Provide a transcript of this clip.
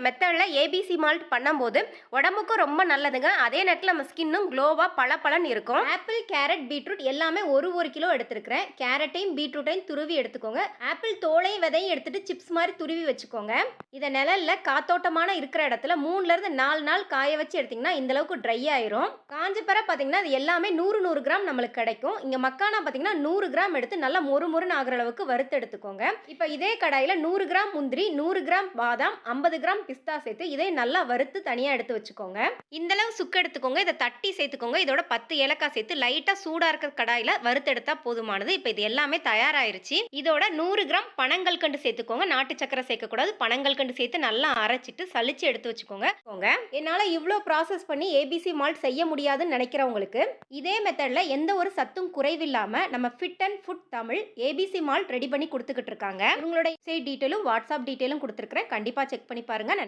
இந்த மெத்தடில் ABC malt பண்ணும்போது உடம்புக்கும் ரொம்ப நல்லதுங்க. அதே நேரத்தில் நம்ம ஸ்கின்னும் க்ளோவாக பளபளன்னு இருக்கும். ஆப்பிள் கேரட் பீட்ரூட் எல்லாமே ஒரு ஒரு கிலோ எடுத்துருக்கிறேன். கேரட்டையும் பீட்ரூட்டையும் துருவி எடுத்துக்கோங்க. ஆப்பிள் தோலையும் விதையும் எடுத்துட்டு சிப்ஸ் மாதிரி துருவி வச்சுக்கோங்க. இதை நிழல்ல காத்தோட்டமான இருக்கிற இடத்துல மூணுலேருந்து நாலு நாள் காய வச்சு எடுத்தீங்கன்னா இந்த அளவுக்கு ட்ரை ஆயிரும். காஞ்ச பிற பார்த்தீங்கன்னா அது எல்லாமே நூறு நூறு கிராம் நம்மளுக்கு கிடைக்கும். இங்கே மக்கானா பார்த்தீங்கன்னா நூறு கிராம் எடுத்து நல்லா மொறு மொறுன்னு ஆகுற அளவுக்கு வறுத்து எடுத்துக்கோங்க. இப்போ இதே கடாயில் நூறு கிராம் முந்திரி நூறு கிராம் பாதாம் ஐம்பது கிராம் பிஸ்தா சேர்த்து இதை நல்லா வறுத்து தனியாக எடுத்து வச்சுக்கோங்க. இந்த அளவு சுக்கு எடுத்துக்கோங்க. இதை தட்டி சேர்த்துக்கோங்க. இதோட பத்து ஏலக்காய் சேர்த்து லைட்டாக சூடாக இருக்கிற கடாயில் வறுத்தெடுத்தா போதுமானது. இப்போ இது எல்லாமே தயாராயிருச்சு. இதோட நூறு கிராம் பனங்கள் கண்டு சேர்த்துக்கோங்க. நாட்டு சக்கரை சேர்க்கக்கூடாது. பனங்கள் கண்டு சேர்த்து நல்லா அரைச்சிட்டு சலிச்சு எடுத்து வச்சுக்கோங்க. என்னால் இவ்வளோ ப்ராசஸ் பண்ணி ஏபிசி மால்ட் செய்ய முடியாதுன்னு நினைக்கிறவங்களுக்கு இதே மெத்தடில் எந்த ஒரு சத்தும் குறைவில்லாமல் நம்ம fit and food Tamil ABC malt ready பண்ணி கொடுத்துக்கிட்டு இருக்காங்க. உங்களோட டீட்டெயிலும் வாட்ஸ்அப் டீட்டெயிலும் கொடுத்துருக்குறேன். கண்டிப்பாக செக் பண்ணி பாருங்கள்